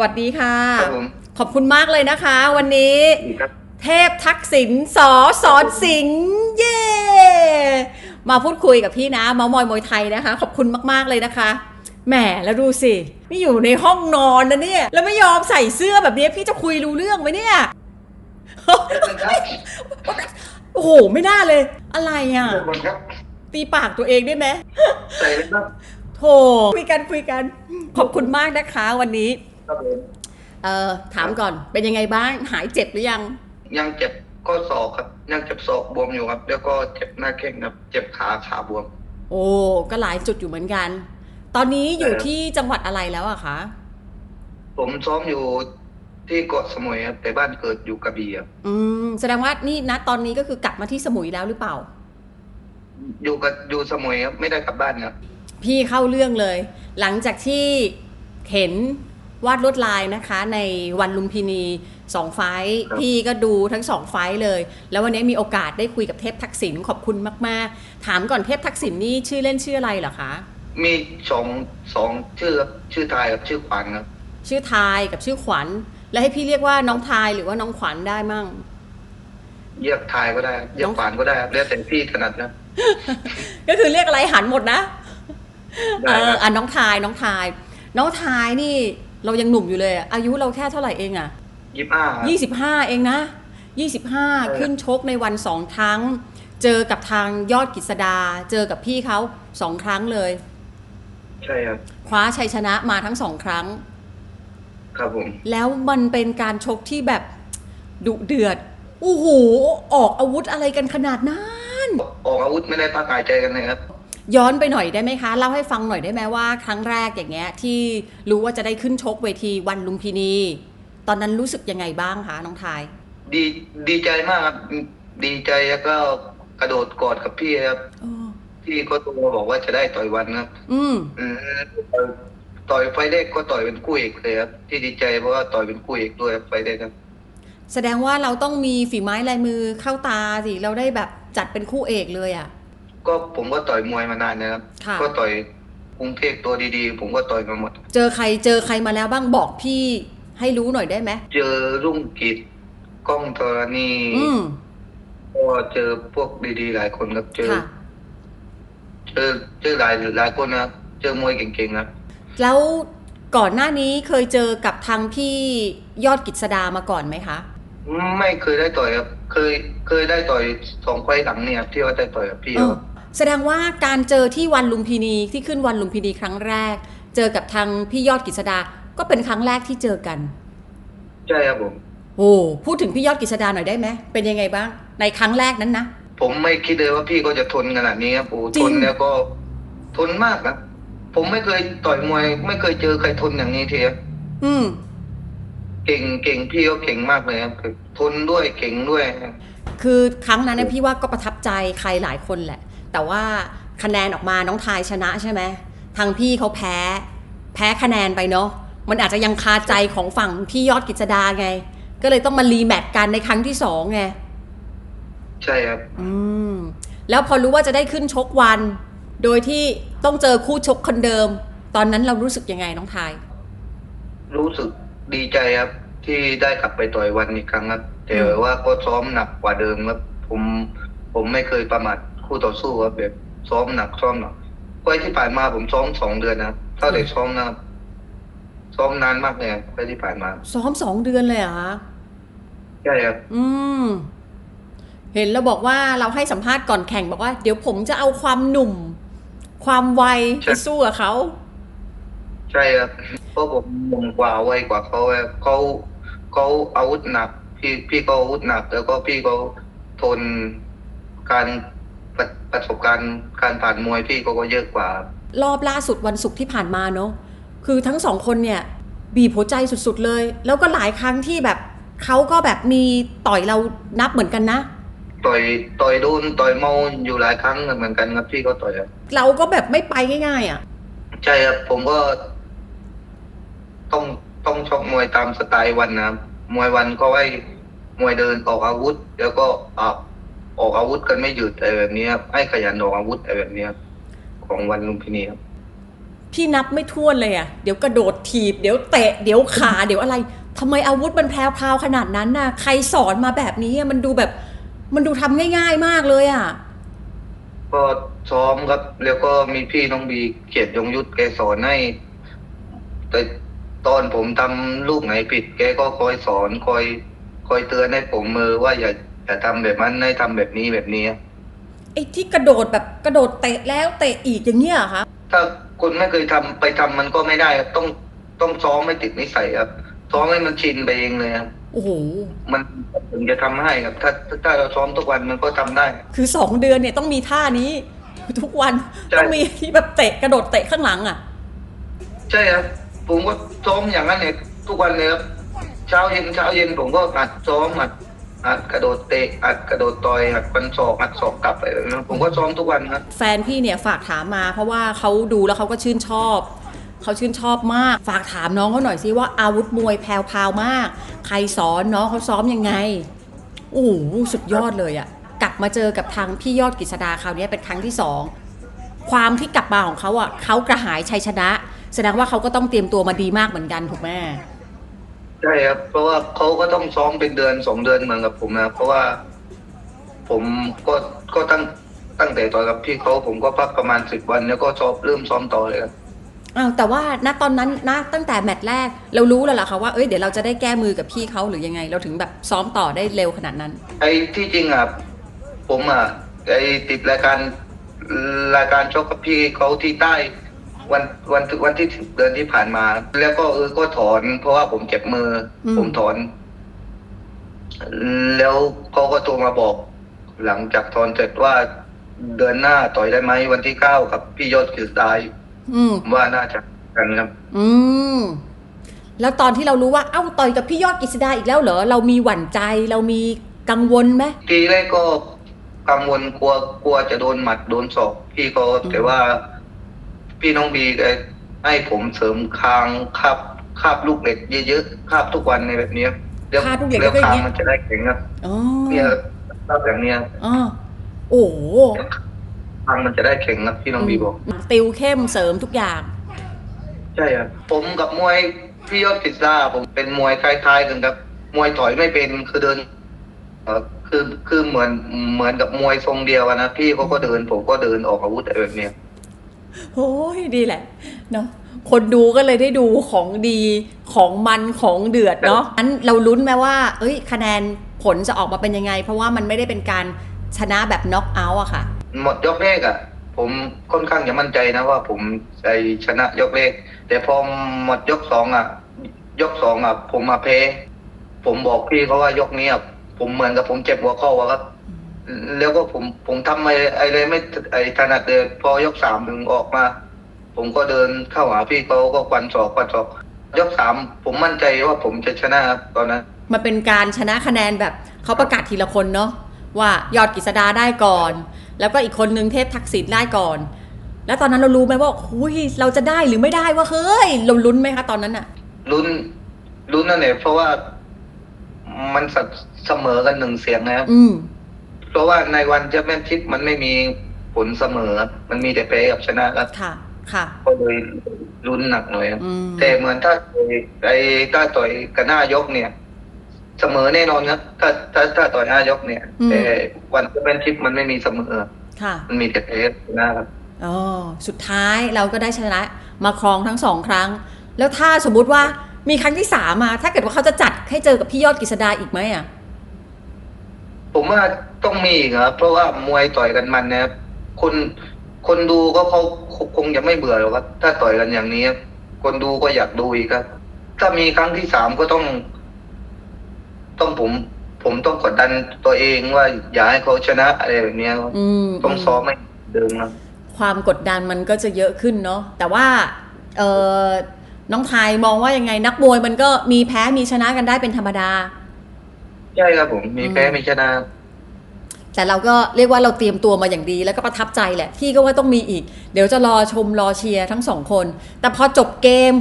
วัสดีค่ะ ครับผม ขอบคุณมากเลยนะคะ วันนี้ ครับ เทพทักษิณสอสอนสิงห์เย่มาพูดคุยกับพี่นะเมามอยมวยไทยนะคะ ขอบคุณมาก ๆ เลยนะคะ แหมแล้วดูสิ นี่อยู่ในห้องนอนนะเนี่ย แล้วไม่ยอมใส่เสื้อแบบนี้พี่จะคุยรู้เรื่องไหมเนี่ย โอ้โห ไม่น่าเลย อะไรอะขอบคุณครับตีปากตัวเองได้ไหม ใส่เลยครับ โถคุยกันคุยกัน ขอบคุณมากนะคะวันนี้ ครับผมเออถามก่อนเป็นยังไงบ้างหายเจ็บหรือยัง ยังเจ็บข้อศอกครับ ยังเจ็บศอกบวมอยู่ครับ แล้วก็เจ็บหน้าแข้งครับ เจ็บขาขาบวม โอ้ก็หลายจุดอยู่เหมือนกัน ตอนนี้อยู่ครับที่จังหวัดอะไรแล้วอะคะผมซ้อมอยู่ที่เกาะสมุยครับแต่บ้านเกิดอยู่กระบี่ครับอืมแสดงว่านี่นะตอนนี้ก็คือกลับมาที่สมุยแล้วหรือเปล่า อยู่กับอยู่สมุยครับไม่ได้กลับบ้านครับพี่เข้าเรื่องเลย หลังจากที่เห็น วาดลวดลายนะคะ ในวันลุมพินีสองไฟท์ครับพี่ก็ดูทั้งสองไฟท์เลย แล้ววันนี้มีโอกาสได้คุยกับเทพทักษิณขอบคุณมาก ๆ ถามก่อนเทพทักษิณนี่ชื่อเล่นชื่ออะไรเหรอคะมีสองสองชื่อครับชื่อไทยกับชื่อขวัญครับชื่อทายกับชื่อขวัญ แล้วให้พี่เรียกว่าน้องทายหรือว่าน้องขวัญได้มั่งเรียกไทยก็ได้เรียกขวัญก็ได้ครับแล้วแต่พี่ถนัดนะ ก็คือเรียกอะไรหันหมดนะ ได้เอคอรับ อะน้องทายน้องทาย น้องทายนี่ เรายังหนุ่มอยู่เลยอะอายุเราแค่เท่าไหร่เองอะยี่ห้ายี่สิบห้าเองนะยี่สิบห้าใช่ขึ้นชกในวันสองครั้ง เจอกับทางยอดกิษดา เจอกับพี่เขาสองครั้งเลย ใช่ครับคว้าชัยชนะมาทั้งสองครั้ง ครับผม แล้วมันเป็นการชกที่แบบดุเดือดโอ้โหออกอาวุธอะไรกันขนาดนั้น ออกอาวุธไม่ได้พักหายใจกันเลยครับ ย้อนไปหน่อยได้ไหมคะเล่าให้ฟังหน่อยได้ไหมว่า ครั้งแรกอย่างเงี้ยที่รู้ว่าจะได้ขึ้นชกเวทีวันลุมพินี ตอนนั้นรู้สึกยังไงบ้างคะน้องทาย ดีดีใจมากครับดีใจแล้วก็กระโดดกอดกับพี่ครับพี่ก็โทรมาบอกว่าจะได้ต่อยวันครับ อืมอืมต่อยไฟแรกก็ต่อยเป็นคู่เอกเลยครับที่ดีใจเพราะว่าต่อยเป็นคู่เอกด้วยครับไฟแรกครับ แสดงว่าเราต้องมีฝีไม้ลายมือเข้าตาสิเราได้แบบจัดเป็นคู่เอกเลยอะ่ะ ก็ผมก็ต่อยมวยมานานนะครับ ค่ะ ก็ต่อยกรุงเทพตัวดีๆ ผมก็ต่อยมาหมด เจอใครเจอใครมาแล้วบ้างบอกพี่ให้รู้หน่อยได้ไหมเจอรุ่งกิจกล้องธรณีอืมก็เจอพวกดีๆหลายคนครับเจอ ค่ะ เจอเจอหลายหลายคนนะครับเจอมวยเก่งๆครับแล้วก่อนหน้านี้เคยเจอกับทางพี่ยอดกิษดามาก่อนไหมคะ ไม่เคยได้ต่อยครับ เคยเคยได้ต่อยสองไฟล์หลังเนี่ยครับที่ว่าได้ต่อยกับพี่เอคอรับ แสดงว่าการเจอที่วันลุมพินีที่ขึ้นวันลุมพินีครั้งแรก เจอกับทางพี่ยอดกิษดาก็เป็นครั้งแรกที่เจอกัน ใช่ครับผมโอ้พูดถึงพี่ยอดกิษดาหน่อยได้ไหมเป็นยังไงบ้าง ในครั้งแรกนั้นนะผมไม่คิดเลยว่าพี่ก็จะทนขนาดนี้ครับโอ้จริทงนแล้วก็ทนมากครับผมไม่เคยต่อยมวย ไม่เคยเจอใครทนอย่างนี้ทีครับอืมเก่งเก่งพี่ก็เก่งมากเลยครับคือทนด้วยเก่งด้วย คือครั้งนั้นเนยพี่ว่าก็ประทับใจใครหลายคนแหละ แต่ว่าคะแนนออกมาน้องทายชนะใช่ไหมทางพี่เขาแพ้ แพ้คะแนนไปเนาะมันอาจจะยังคาใจของฝั่งพี่ยอดกิจดาไง ก็เลยต้องมารีแมตช์กันในครั้งที่สองไงใช่ครับ อืม แล้วพอรู้ว่าจะได้ขึ้นชกวัน โดยที่ต้องเจอคู่ชกคนเดิม ตอนนั้นเรารู้สึกยังไงน้องทาย รู้สึกดีใจครับ ที่ได้กลับไปต่อยวันอีกครั้งครับแต่อืมว่าก็ซ้อมหนักกว่าเดิมครับผมผมไม่เคยประมาท คู่ต่อสู้ครับแบบซ้อมหนักซ้อมหนักไฟล์ที่ผ่านมาผมซ้อมสองเดือนนะครับเท่าเด็กซ้อมนะครับซ้อมนานมากเลยครับไฟล์ที่ผ่านมา ซ้อมสองเดือนเลยเหรอคะใช่ครับ อืม เห็นเราบอกว่าเราให้สัมภาษณ์ก่อนแข่งบอกว่า เดี๋ยวผมจะเอาความหนุ่ม ความไวไปสู้กับเขาใช่ครับเพราะผมมงกว่าไวกว่าเขาครับเขาเขาอาวุธหนัก พี่พี่ก็อาวุธหนัก แล้วก็พี่ก็ทนการ ประประสบการณ์การผ่านมวยพี่ก็ก็เยอะกว่า รอบล่าสุดวันศุกร์ที่ผ่านมาเนาะคือทั้งสองคนเนี่ยบีบหัวใจสุดๆเลย แล้วก็หลายครั้งที่แบบเขาก็แบบมีต่อยเรานับเหมือนกันนะต่อยต่อยโดนต่อยเมาอยู่หลายครั้งเหมือนกันครับพี่ก็ต่อยครับเราก็แบบไม่ไปง่ายๆอะใช่ครับผมก็ ต้องต้องชกมวยตามสไตล์วันนะครับมวยวันก็ไว้มวยเดินออกอาวุธ แล้วก็ออก ออกอาวุธกันไม่หยุดอะไรแบบนี้ครับให้ขยันออกอาวุธอะไรแบบนี้ครับของวันลุมพินีครับพี่นับไม่ถ้วนเลยอะเดี๋ยวกระโดดถีบ เดี๋ยวเตะเดี๋ยวขาเดี๋ยวอะไรทำไมอาวุธมันแพรวๆขนาดนั้นน่ะ ใครสอนมาแบบนี้อะมันดูแบบ มันดูทำง่าย ๆมากเลยอะก็ซ้อมครับ แล้วก็มีพี่น้องบีเกียรติยงยุทธแกสอนให้แต่ตอนผมทำลูกไหนผิด แกก็คอยสอนคอย คอยเตือนให้ผมมือว่าอย่า อย่าทำแบบนั้นให้ทำแบบนี้แบบนี้ ไอ้ที่กระโดดแบบกระโดดเตะแล้วเตะอีกอย่างเงี้ยเหรอคะถ้าคนไม่เคยทำไปทำมันก็ไม่ได้ครับต้องต้องซ้อมไม่ติดนิสัยครับซ้อมให้มันชินไปเองเลยครับโอ้โหมันถึงจะทำให้ครับ ถ้าถ้าเราซ้อมทุกวันมันก็ทำได้ คือสองเดือนเนี่ยต้องมีท่านี้ ทุกวันใช่ ต้องมีที่แบบเตะกระโดดเตะข้างหลังอะใช่ครับผมก็ซ้อมอย่างนั้นเนี่ยทุกวันเลยครับเช้าเย็นเช้าเย็นผมก็อัดซ้อมอัด อัดกระโดดเตะอัดกระโดดต่อยอัดฟันศอกอัดศอกกลับอะไรแบบนั้นผมก็ซ้อมทุกวันครับ แฟนพี่เนี่ยฝากถามมา เพราะว่าเขาดูแล้วเขาก็ชื่นชอบ เขาชื่นชอบมาก ฝากถามน้องเขาหน่อยสิว่าอาวุธมวยแพรวๆมาก ใครสอนน้องเขาซ้อมยังไงโอ้โหสุดยอดเลยอะกลับมาเจอกับทางพี่ยอดกฤษดาคราวนี้เป็นครั้งที่สองความที่กลับมาของเขาอะเขากระหายชัยชนะ แสดงว่าเขาก็ต้องเตรียมตัวมาดีมากเหมือนกันถูกไหม ช่ครับ เพราะว่าเขาก็ต้องซ้อมเป็นเดือนสองเดือนเหมือนกับผมนะเพราะว่าผมก็ก็ตั้งตั้งแต่ต่อยกับพี่เขาผมก็พักประมาณสิบวัน แล้วก็ซ้อมเริ่มซ้อมต่อเลยครับอ้าวแต่ว่าณตอนนั้นนะตั้งแต่แมตช์แรกเรารู้แล้วล่ะค่ะว่าเอ้ยเดี๋ยวเราจะได้แก้มือกับพี่เขาหรือยังไง เราถึงแบบซ้อมต่อได้เร็วขนาดนั้น ไอ้ที่จริงอะผมอะไอ้ติดรายการรายการชกกับพี่เขาที่ใต้ วันวันวันที่สิบเดือนที่ผ่านมา แล้วก็เออก็ถอน เพราะว่าผมเจ็บมืออม ผมถอน แล้วเขาก็โทรมาบอก หลังจากถอนเสร็จว่าเดือนหน้าต่อยได้ไหมวันที่เก้ากับ พี่ยอดคือตายอืม ผมว่าน่าจะกันครับ อืม แล้วตอนที่เรารู้ว่า เอ้าต่อยกับพี่ยอดกฤษดาอีกแล้วเหรอ เรามีหวั่นใจ เรามีกังวลไหม ทีแรกก็กังวลกลัวกลัวจะโดนหมัดโดนศอกพี่ก็อืมแต่ว่า พี่น้องบีแกให้ผมเสริมคางคาบคาบลูกเหล็กเยอะๆคาบทุกวันในแบบเนี้ยเดี๋ยวคาดลูกเหล็กแล้วก็อย่าคางงเงี้ยมันจะได้แข็งครับอ๋อเนี่ยคาบอย่างเนี้ยอ๋อโอ้โหคางมันจะได้แข็งครับพี่น้องบีบอก ติวเข้มเสริมทุกอย่าง ใช่ครับผมกับมวยพี่ยอดกิจดาผมเป็นมวยคล้ายๆกันครับมวยถอยไม่เป็นคือเดินเอ่อคือคือเหมือนเหมือนกับมวยทรงเดียวกันนะพี่เขาก็เดินผมก็เดินออกอาวุธอะไรแบบเนี้ย โอ้ยดีแหละเนาะคนดูก็เลยได้ดูของดีของมันของเดือดเนาะนั้นเราลุ้นไหมว่า เอ้ย คะแนนผลจะออกมาเป็นยังไง เพราะว่ามันไม่ได้เป็นการชนะแบบน็อกเอาท์อะค่ะ หมดยกแรกอะผมค่อนข้างจะมั่นใจนะว่าผมไอชนะยกแรกแต่พอหมดยกสองอะยกสองอะผมมาแพ้ผมบอกพี่เขาว่ายกนี้อะผมเหมือนกับผมเจ็บหัวเข่าอะครับ แล้วก็ผมผมทำอะไรอะไรไม่ไอถนัดเลยพอยกสามถึงออกมา ผมก็เดินเข้าหาพี่เขาก็ควันศอกควันศอก ยกสามผมมั่นใจว่าผมจะชนะครับตอนนั้น มันเป็นการชนะคะแนนแบบเขาประกาศทีละคนเนาะว่ายอดกฤษดาได้ก่อน แล้วก็อีกคนนึงเทพทักษิณได้ก่อน แล้วตอนนั้นเรารู้ไหมว่าหุยเราจะได้หรือไม่ได้ว่าเฮ้ยเราลุ้นไหมคะตอนนั้นอะลุ้นลุ้นนั่นแหละเพราะว่ามันเสเสมอกันหนึ่งเสียงนะครับอืมเพ ราะว่าในวันแชมเปี้ยนชิพมันไม่มีผลเสมอครับมันมีแต่แพ้กับชนะครับค่ะ ค่ะ ก็เลยลุ้นหนักหน่อยครับอืมแต่เหมือนถ้าต่อยไอ้ถ้าต่อยกันหน้ายกเนี่ย เสมอแน่นอนครับ ถ้าถ้าถ้าต่อยหน้ายกเนี่ย แต่วันแชมเปี้ยนชิพมันไม่มีเสมอ ค่ะ มันมีแต่แพ้ชนะครับ อ๋อ สุดท้ายเราก็ได้ชนะมาครองทั้งสองครั้ง แล้วถ้าสมมุติว่ามีครั้งที่สามมา ถ้าเกิดว่าเขาจะจัดให้เจอกับพี่ยอดกฤษดาอีกไหมอะ ผมว่าต้องมีอีกครับ เพราะว่ามวยต่อยกันมันนะครับคนคนดูก็เขาคงจะไม่เบื่อหรอกครับ ถ้าต่อยกันอย่างนี้ครับคนดูก็อยากดูอีกครับ ถ้ามีครั้งที่สามก็ต้อง ต้องผม ผมต้องกดดันตัวเองว่าอย่าให้เขาชนะอะไรแบบเนี้ยครับอืมต้องซ้อมให้เดิมนะความกดดันมันก็จะเยอะขึ้นเนาะแต่ว่า เออน้องไทยมองว่ายังไงนักมวยมันก็มีแพ้มีชนะกันได้เป็นธรรมดา ใช่ครับผมมีแพ้อืมมีชนะ แต่เราก็เรียกว่าเราเตรียมตัวมาอย่างดีแล้วก็ประทับใจแหละพี่ก็ว่าต้องมีอีก เดี๋ยวจะรอชมรอเชียร์ทั้งสองคน แต่พอจบเกม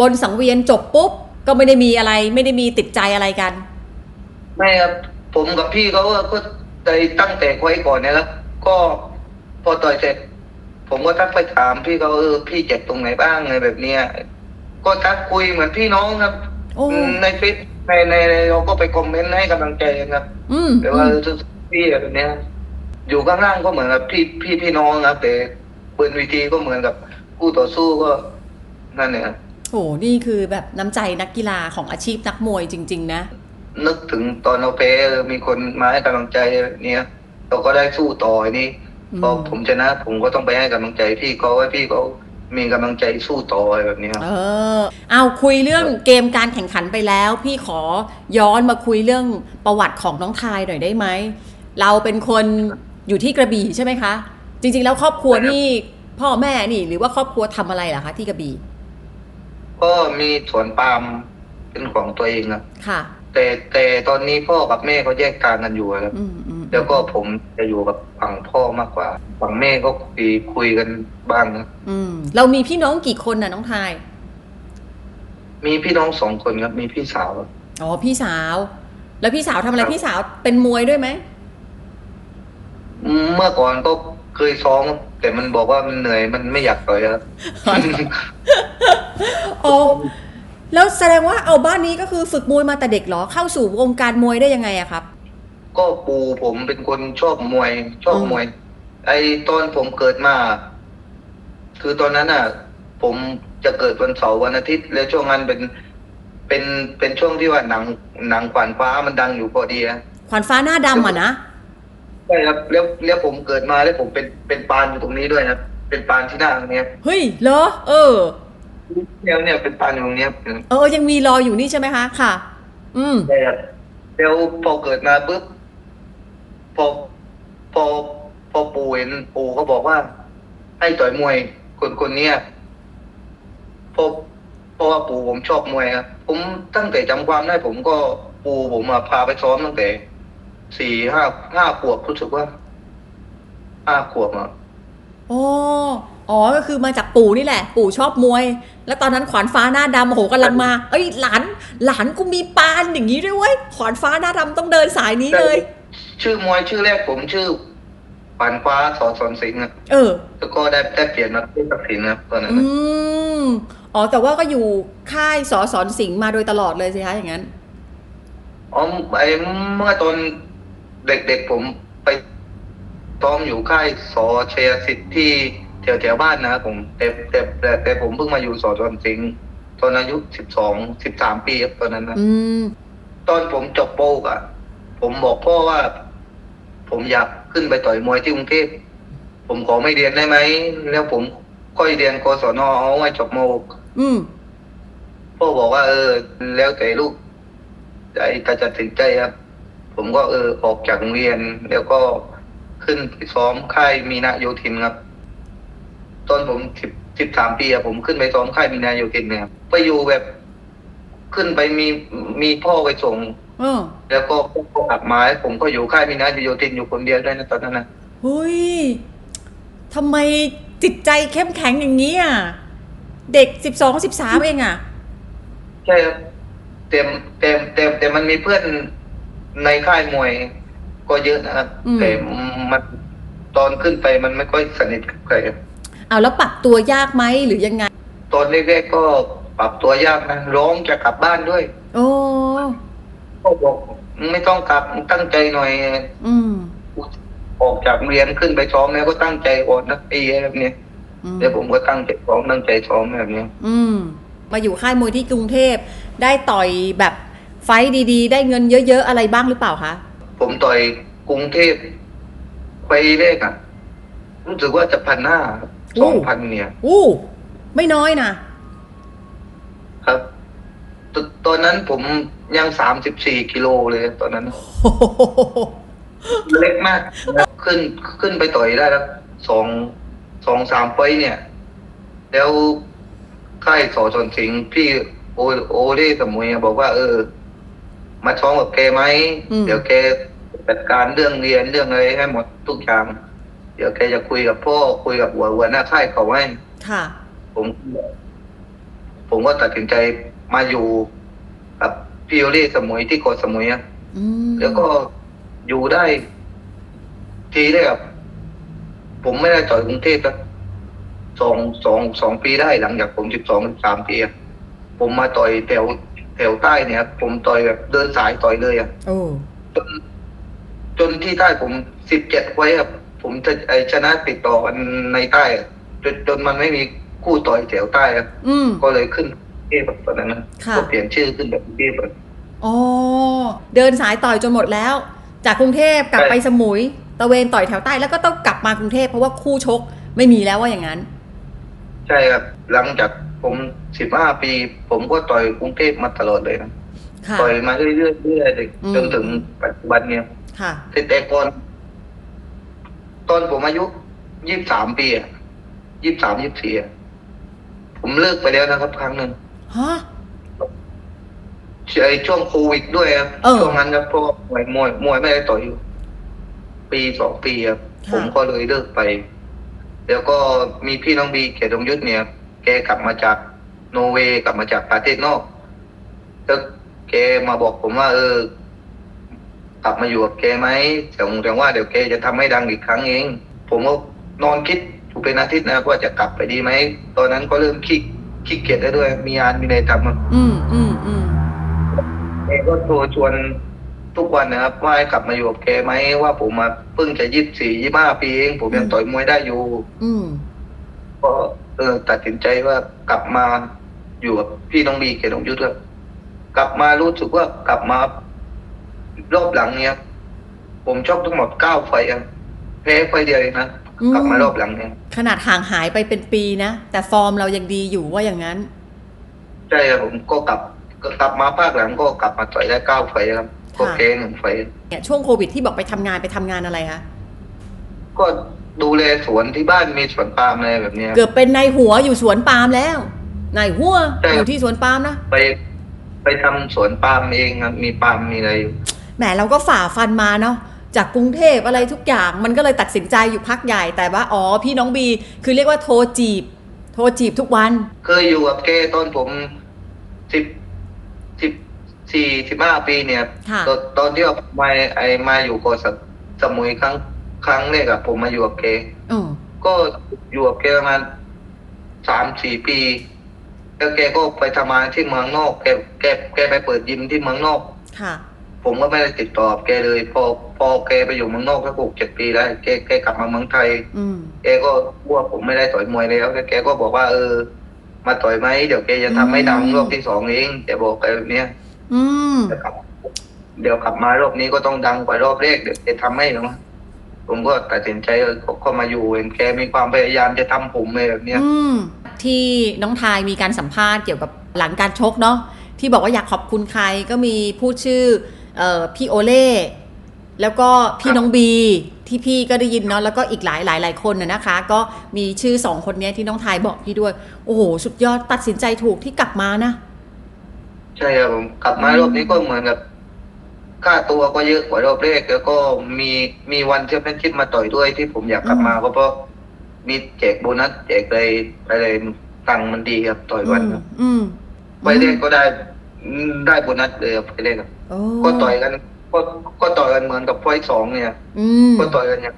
บนสังเวียนจบปุ๊บ ก็ไม่ได้มีอะไร ไม่ได้มีติดใจอะไรกัน ไม่ครับผมกับพี่เขาก็ได้ตั้งแต่ไว้ก่อนนะครับก็พอต่อยเสร็จ ผมก็ทักไปถามพี่เขาเออพี่เจ็บตรงไหนบ้างอะไรแบบเนี้ยก็ทักคุยเหมือนพี่น้องครับโอ้ในเฟซ ในในในเราก็ไปคอมเมนต์ให้กำลังใจกันครับอืมแต่ว่าอืมพี่แบบเนี้ยอยู่ข้างล่างก็เหมือนกับพี่พี่พี่น้องครับแต่บนเวทีก็เหมือนกับคู่ต่อสู้ก็นั่นเนี่ยครับโหนี่คือแบบน้ำใจนักกีฬาของอาชีพนักมวยจริง ๆ นะ นึกถึงตอนเราแพ้เออมีคนมาให้กำลังใจแบบเนี้ยเราก็ได้สู้ต่ออันนี้อืมพอผมชนะผมก็ต้องไปให้กำลังใจพี่เขาว่าพี่เขา มีกำลังใจสู้ต่ออะไรแบบเนี้ยครับ เออ เอาคุยเรื่องเกมการแข่งขันไปแล้ว พี่ขอย้อนมาคุยเรื่องประวัติของน้องทายหน่อยได้ไหม เราเป็นคนอยู่ที่กระบี่ใช่ไหมคะ จริง ๆ แล้วครอบครัวนี่พ่อแม่นี่ หรือว่าครอบครัวทำอะไรล่ะคะที่กระบี่ก็มีสวนปาล์มเป็นของตัวเองครับค่ะ แต่แต่ตอนนี้พ่อกับแม่เขาแยกทางกันอยู่ครับ อืมอืมแล้วก็ผมจะอยู่กับฝั่งพ่อมากกว่า ฝั่งแม่ก็คุยคุยกันบ้างนะอืมเรามีพี่น้องกี่คนน่ะน้องทายมีพี่น้องสองคนครับ มีพี่สาวอ๋อพี่สาว แล้วพี่สาวทำอะไรครับ พี่สาวเป็นมวยด้วยไหมอืมเมื่อก่อนก็เคยซ้อมแต่มันบอกว่ามันเหนื่อยมันไม่อยากต่อยครับ อ๋อ แล้วแสดงว่าเอาบ้านนี้ก็คือฝึกมวยมาแต่เด็กเหรอเข้าสู่วงการมวยได้ยังไงอะครับ ก็ปู่ผมเป็นคนชอบมวยชอบอืมมวย ไอตอนผมเกิดมา คือตอนนั้นอะ ผมจะเกิดวันเสาร์วันอาทิตย์ แล้วช่วงนั้นเป็นเป็นเป็นช่วงที่ว่าหนังหนังขวานฟ้ามันดังอยู่พอดีอะขวัญฟ้าหน้าดำอะนะใช่ครับแล้วแล้วผมเกิดมาแล้วผมเป็นเป็นปานอยู่ตรงนี้ด้วยนะเป็นปานที่หน้าตรงเนี้ยเฮ้ยเหรอเออ เนี่ยเนี่ยเป็นปานอยู่ตรงเนี้ยเออยังมีรออยู่นี่ใช่ไหมคะ ค่ะ อืมใช่ครับแล้วพอเกิดมาปุ๊บพอพอพอปู่เห็นปู่ก็บอกว่า ให้ต่อยมวยคนคนเนี้ยเพราะเพราะว่าปู่ผมชอบมวยครับผมตั้งแต่จำความได้ผมก็ปู่ผมมาพาไปซ้อมตั้งแต่สี่ห้าห้าขวบรู้สึกว่าห้าขวบอะอ๋อ อ๋อ ก็คือมาจากปู่นี่แหละ ปู่ชอบมวย แล้วตอนนั้นขวานฟ้าหน้าดำโอ้โหกำลังมา เอ้ยหลาน หลานกูมีปานอย่างนี้ด้วยเว้ย ขวานฟ้าหน้าดำต้องเดินสายนี้เลย ชื่อมวยชื่อแรกผมชื่อขวัญฟ้าสอสอนสิงห์อะเออ แล้วก็ได้ได้เปลี่ยนมาเป็นตักสินครับตอนนั้นอืนะมอ๋อ แต่ว่าก็อยู่ค่ายสอสอนสิงห์มาโดยตลอดเลยสิคะอย่างนั้น อ๋อไอเมื่อตอนเด็กๆผมไปซ้อมอยู่ค่ายสอเชียสิทธิ์ที่ แถวแถวๆบ้านนะครับผมแต่แต่แต่แต่ผมเพิ่งมาอยู่สอสอนสิงห์ตอนอายุสิบสองสิบสามปีครับตอนนั้นนะอืม ตอนผมจบโปกอะผมบอกพ่อว่า ผมอยากขึ้นไปต่อยมวยที่กรุงเทพผมขอไม่เรียนได้ไหมแล้วผมค่อยเรียนกศนเอาไว้จบโมก อืม พ่อบอกว่า เออ แล้วแต่ลูกใจจะตัดสินใจครับ ผมก็เออออกจากโรงเรียน แล้วก็ขึ้นไปซ้อมค่ายมีนาโยธินครับ ตอนผมสิบสิบสามปีอะผมขึ้นไปซ้อมค่ายมีนาโยธินเนี่ยครับไปอยู่แบบ ขึ้นไปมีมีพ่อไปส่ง เออแล้วก็ก็กลับมาผมก็อยู่ค่ายมีนาโยธินอยู่คนเดียวด้วยนะตอนนั้นนะเฮ้ยทำไมจิตใจเข้มแข็งอย่างนี้อะ เด็กสิบสองสิบสามเองอะ ใช่ครับแต่แต่แต่แต่มันมีเพื่อนในค่ายมวย ก็เยอะนะครับอืม แต่มันตอนขึ้นไปมันไม่ค่อยสนิทกับใครครับ เอาแล้วปรับตัวยากไหมหรือยังไง ตอนแรกๆก็ปรับตัวยากนะร้องจะกลับบ้านด้วย โอ้ก็บอกไม่ต้องกลับตั้งใจหน่อย อืมออกจากเรียนขึ้นไปซ้อมแล้วก็ตั้งใจอดนักตีแบบนี้อืมแล้วผมก็ตั้งใจซ้อมตั้งใจซ้อมแบบนี้อืม มาอยู่ค่ายมวยที่กรุงเทพได้ต่อยแบบไฟท์ดีๆ ได้เงินเยอะๆอะไรบ้างหรือเปล่าคะผมต่อยกรุงเทพไปแรกอะรู้สึกว่าจะพันห้าโอ้ สองพันเนี่ยอู้ไม่น้อยนะครับตตอนนั้นผมยังสามสิบสี่กิโลเลยตอนนั้นโอ้โหเล็กมากนะขึ้นขึ้นไปต่อยได้แล้วสองสองสามไฟต์เนี่ย แล้วค่ายสอชนสิงห์พี่โอโอเล่สมุยบอกว่า เออ มาช้อมกับแกไหมอืมเดี๋ยวแกจัดการเรื่องเรียนเรื่องอะไรให้หมดทุกอย่าง เดี๋ยวแกจะคุยกับพ่อคุยกับหัวหัวหน้าค่ายเขาให้ค่ะ ผม ผมก็ตัดสินใจมาอยู่กับพี่โอเล่สมุยที่เกาะสมุยอะอืมแล้วก็อยู่ได้ ทีได้กับผมไม่ได้ต่อยกรุงเทพแล้วสองสองสองปีได้หลังจากผมสิบสองสิบสามปีอะผมมาต่อยแถวแถวใต้เนี่ยครับผมต่อยแบบเดินสายต่อยเลยอะโอ้จนจนที่ใต้ผมสิบเจ็ดไว้ครับ ผมจะไอชนะติดต่อกันในใต้อะจนจนมันไม่มีคู่ต่อยแถวใต้ครับอืม ก็เลยขึ้นเทพแบบตอนนั้นนะค่ะ ก็เปลี่ยนชื่อขึ้นแบบเทพแบบ อ๋อ เดินสายต่อยจนหมดแล้ว จากกรุงเทพกลับใช่ ไปสมุย ตะเวนต่อยแถวใต้แล้วก็ต้องกลับมากรุงเทพเพราะว่าคู่ชกไม่มีแล้วว่าอย่างนั้น ใช่ครับ หลังจากผมสิบห้าปี ผมก็ต่อยกรุงเทพมาตลอดเลยนะค่ะ ต่อยมาเรื่อยๆเรื่อยๆเลยอืม จนถึงปัจจุบันเนี่ยค่ะ แต่ก่อน ตอนผมอายุยี่สิบสามปีอะยี่สิบสามยี่สิบสี่อะผมเลิกไปแล้วนะครับ ครั้งหนึ่งฮะ ไอ้ช่วงโควิดด้วยครับเออช่วงนั้นครับเพราะว่ามวยมวยมวยไม่ได้ต่อยอยู่ ปีสองปีครับค่ะ ผมก็เลยเลิกไป แล้วก็มีพี่น้องบีเกียรติยงยุทธเนี่ย แกกลับมาจากโนอร์เวย์กลับมาจากประเทศนอก แล้วแกมาบอกผมว่า เออ กลับมาอยู่กับแกไหมแต่ผมแต่ว่าเดี๋ยวแกจะทำให้ดังอีกครั้งเอง ผมก็นอนคิดอยู่เป็นอาทิตย์นะว่าจะกลับไปดีไหม ตอนนั้นก็เริ่มขี้ขี้เกียจได้วด้วย มีงานมีอะไรทำอะอืมอืมอืมแกก็โทรชวนทุกวันนะครับว่าให้กลับมาอยู่กับแกไหมว่าผมมาเพิ่งจะยี่สิบสี่ยี่ห้าปีเอง ผมยังต่อยมวยได้อยู่ อืมก็เออตัดสินใจว่ากลับมาอยู่กับพี่น้องบีเกียรติยงยุทธครับกลับมารู้สึกว่ากลับมา รอบหลังเนี้ยผมชอบทั้งหมดเก้าไฟล์อะแพ้ไฟล์เดียวเองนะกลับมารอบหลังเนี่ยขนาดห่างหายไปเป็นปีนะ แต่ฟอร์มเรายังดีอยู่ว่าอย่างนั้น ใช่ครับผมก็กลับก็กลับมาภาคหลังก็กลับมาต่อยได้เก้าไฟล์ครับก็ค่ะแพ้หนึ่งไฟล์เนี่ยช่วงโควิดที่บอกไปทำงานไปทำงานอะไรคะก็ดูแลสวนที่บ้านมีสวนปาล์มอะไรแบบเนี้ย เกือบเป็นนายหัวอยู่สวนปาล์มแล้วนายหัวใช่ อยู่ที่สวนปาล์มนะไปไปทำสวนปาล์มเองครับมีปาล์มมีอะไรอยู่ แหมเราก็ฝ่าฟันมาเนาะจากกรุงเทพอะไรทุกอย่างมันก็เลยตัดสินใจอยู่พักใหญ่แต่ว่าอ๋อพี่น้องบี คือเรียกว่าโทรจีบ โทรจีบทุกวัน เคยอยู่กับแกตอนผมสิบสิบสี่สิบห้าปีเนี่ย ค่ะ ตอนตอนที่เรามาไอมาอยู่เกาะสสมุยครั้งครั้งแรกอะผมมาอยู่กับแกอืมก็อยู่กับแกประมาณสามสี่ปี แล้วแกก็ไปทำงานที่เมืองนอกแกแกแกไปเปิดยิมที่เมืองนอก ค่ะ ผมก็ไม่ได้ติดต่อกับแกเลย พอพอแกไปอยู่เมืองนอกสักหกเจ็ดปีแล้วแกแกกลับมาเมืองไทยอืมแกก็พูดว่าผมไม่ได้ต่อยมวยแล้วแล้วแกก็บอกว่า เออ มาต่อยไหมเดี๋ยวแกจะทำให้ดังอืมรอบที่สองเองแกบอกไปแบบเนี้ยอืมเดี๋ยวกลับเดี๋ยวกลับมารอบนี้ก็ต้องดังกว่ารอบแรกเดี๋ยวแกทำให้เนาะผมก็ตัดสินใจเออก็ก็มาอยู่เห็นแกมีความพยายามจะทำผมเลยแบบเนี้ยอืมที่น้องทายมีการสัมภาษณ์เกี่ยวกับหลังการชกเนาะที่บอกว่าอยากขอบคุณใครก็มีพูดชื่อเอ่อ พี่โอเล่แล้วก็พี่ครับน้องบีที่พี่ก็ได้ยินเนาะแล้วก็อีกหลายหลายหลายคนนะนะคะ ก็มีชื่อสองคนเนี้ยที่น้องทายบอกพี่ด้วย โอ้โห สุดยอดตัดสินใจถูกที่กลับมานะ ใช่ครับผมกลับมารอบนี้ก็เหมือนกับค่าตัวก็เยอะกว่ารอบแรกแล้วก็มีมีวันแชมเปี้ยนชิพมาต่อยด้วยที่ผมอยากกลับมาก็เพราะมีแจกโบนัสแจกอะไรอะไรตังค์มันดีครับต่อยวันครับอืมไฟแรกก็ได้อืม ได้โบนัสเลยครับไฟแรกครับโอ้ก็ต่อยกัน ก็ก็ต่อยกันเหมือนกับไฟสองเนี่ยอืมก็ต่อยกันอย่าง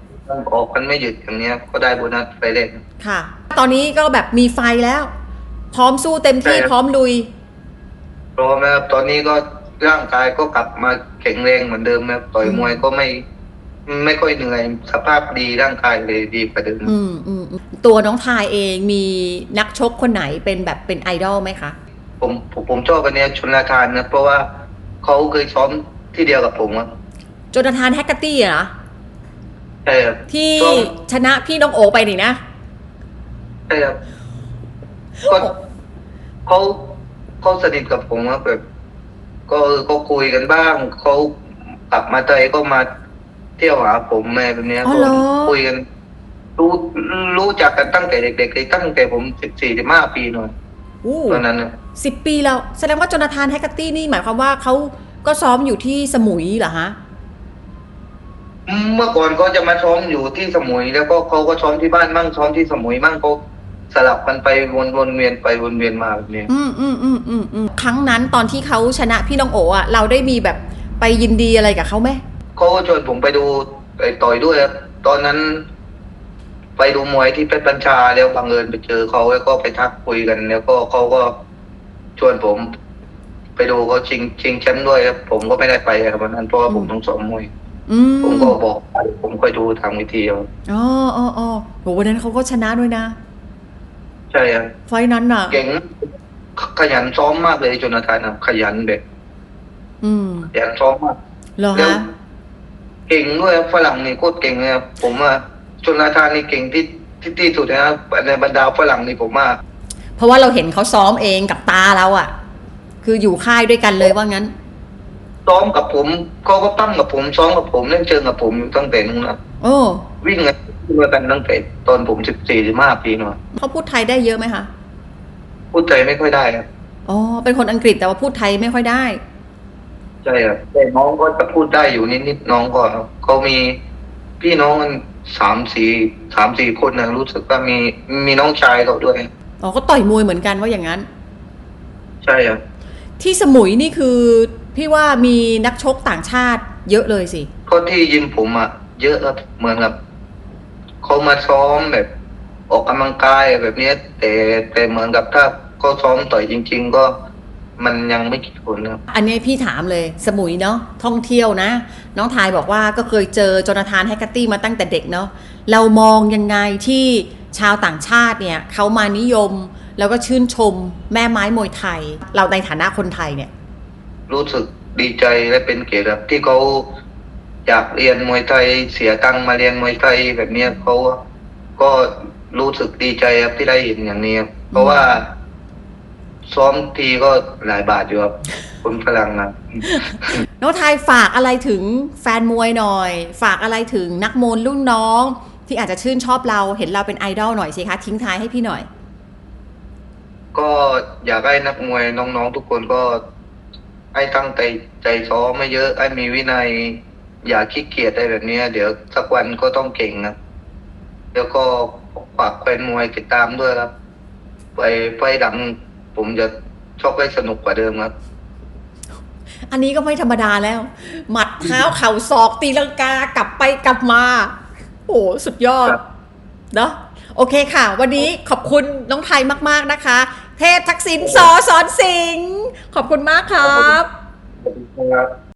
ออกกันไม่หยุดอย่างเนี้ย ก็ได้โบนัสไฟแรกค่ะ ตอนนี้ก็แบบมีไฟแล้ว พร้อมสู้เต็มที่ใช่ครับ พร้อมลุย พร้อมนะครับตอนนี้ก็ร่างกายก็กลับมาแข็งแรงเหมือนเดิมนะครับต่อยมวยก็ไม่ ไม่ค่อยเหนื่อยสภาพดีร่างกายเลยดีกว่าเดิม อืมอืมอืมตัวน้องทายเองมีนักชกคนไหนเป็นแบบเป็นไอดอลไหมคะ ผมผมผมชอบอันเนี้ยชนลทานนะเพราะว่าเขาเคยซ้อมที่เดียวกับผมครับโจนาธานแฮกเกอร์ตี้เหรอใช่ครับที่ซ้อมชนะพี่น้องโอไปนี่นะ ใช่ครับก็เขาเขาสนิทกับผมครับแบบ ก็เออก็คุยกันบ้างเขากลับมาไทยก็มาเที่ยวหาผมอะไรแบบเนี้ยอ๋อก็เหรอ คุยกัน รู้รู้จักกันตั้งแต่เด็กๆเลยตั้งแต่ผมสิบสี่สิบห้าปีหน่อยอู้ ตอนนั้นน่ะสิบปีแล้ว แสดงว่าโจนาธานแฮกเกอร์ตี้นี่หมายความว่าเขาก็ซ้อมอยู่ที่สมุยเหรอฮะเมื่อก่อนเขาจะมาซ้อมอยู่ที่สมุย แล้วก็เขาก็ซ้อมที่บ้านมั่งซ้อมที่สมุยมั่งเขาสลับกันไปวนวนเวียนไปวนเวียนมาแบบนี้ อืมอืมอืมอืมอืมครั้งนั้นตอนที่เขาชนะพี่น้องโออะเราได้มีแบบไปยินดีอะไรกับเขาไหมเขาก็ชวนผมไปดูไปต่อยด้วยครับตอนนั้น ไฟไปดูมวยที่เพชรบัญชาแล้วบังเอิญไปเจอเขาแล้วก็ไปทักคุยกัน แล้วก็เขาก็ชวนผม ไปดูเขาชิงชิงแชมป์ด้วยครับผมก็ไม่ได้ไปครับวันนั้นเพราะว่าผมต้องซ้อมมวยอืมผมก็บอกไปผมก็ดูทางวิธีครับอ๋ออ๋ออ๋อโหวันนั้นเขาก็ชนะด้วยนะ ใช่ครับไฟล์นั้นน่ะ เก่งขยันซ้อมมากเลยโจนาธานครับขยันแบบอืมขยันซ้อมมากเหรอแล้วคะเก่งด้วยครับฝรั่งนี่โคตรเก่งเลยครับผมว่า โจนาธานนี่เก่งที่ที่ที่สุดนะครับในบรรดาฝรั่งนี่ผมว่าเพราะว่าเราเห็นเขาซ้อมเองกับตาเราอะคืออยู่ค่ายด้วยกันเลยว่างั้น ซ้อมกับผมเขาก็ปั้มกับผมซ้อมกับผมเล่นเชิงกับผมอยู่ตั้งแต่นู้นนะโอ้วิ่งกันมากันตั้งแต่ตอนผมสิบสี่สิบห้าปีเนาะเขาพูดไทยได้เยอะไหมคะพูดไทยไม่ค่อยได้ครับอ๋อเป็นคนอังกฤษแต่ว่าพูดไทยไม่ค่อยได้ใช่ครับแต่น้องก็จะพูดได้อยู่นิดๆน้องก็เขามีพี่น้องกัน สามสี่สามสี่คนนะรู้สึกว่ามีมีน้องชายเขาด้วย อ๋อก็ต่อยมวยเหมือนกันว่าอย่างนั้น ใช่ครับที่สมุยนี่คือ พี่ว่ามีนักชกต่างชาติเยอะเลยสิก็ที่ยิมผมอะเยอะครับเหมือนกับเขามาซ้อมแบบ ออกกำลังกายแบบเนี้ยแต่แต่เหมือนกับถ้าเขาซ้อมต่อยจริง ๆ ก็ มันยังไม่กี่คนครับ อันนี้พี่ถามเลยสมุยเนาะท่องเที่ยวนะ น้องทายบอกว่าก็เคยเจอโจนาธานแฮกเกอร์ตี้มาตั้งแต่เด็กเนาะเรามองยังไงที่ชาวต่างชาติเนี่ยเขามานิยมแล้วก็ชื่นชมแม่ไม้มวยไทย เราในฐานะคนไทยเนี่ย รู้สึกดีใจและเป็นเกียรติครับที่เขาอยากเรียนมวยไทยเสียตังค์มาเรียนมวยไทยแบบเนี้ยเขาก็รู้สึกดีใจครับที่ได้เห็นอย่างนี้ครับเพราะว่า ซ้อมทีก็หลายบาทอยู่ครับคนฝรั่งนะน้องทายฝากอะไรถึงแฟนมวยหน่อย ฝากอะไรถึงนักมวยรุ่นน้อง ที่อาจจะชื่นชอบเราเห็นเราเป็นไอดอลหน่อยสิคะทิ้งท้ายให้พี่หน่อย ก็อยากให้นักมวยน้องๆทุกคนก็ให้ตั้งใจใจซ้อมไม่เยอะให้มีวินัย อย่าขี้เกียจอะไรแบบเนี้ยเดี๋ยวสักวันก็ต้องเก่งนะแล้วก็ฝากแฟนมวยติดตามด้วยครับ ไปไปดัง ผมจะชอบให้สนุกกว่าเดิมครับ อันนี้ก็ไม่ธรรมดาแล้ว หมัดเท้าเข่าศอกตีลังกากลับไปกลับมา โอ้สุดยอดครับเนาะโอเคค่ะ วันนี้ขอบคุณน้องไทยมาก ๆนะคะ เทพทักษิณสอสอนสิงห์ขอบคุณมากครับขอบคุณครับ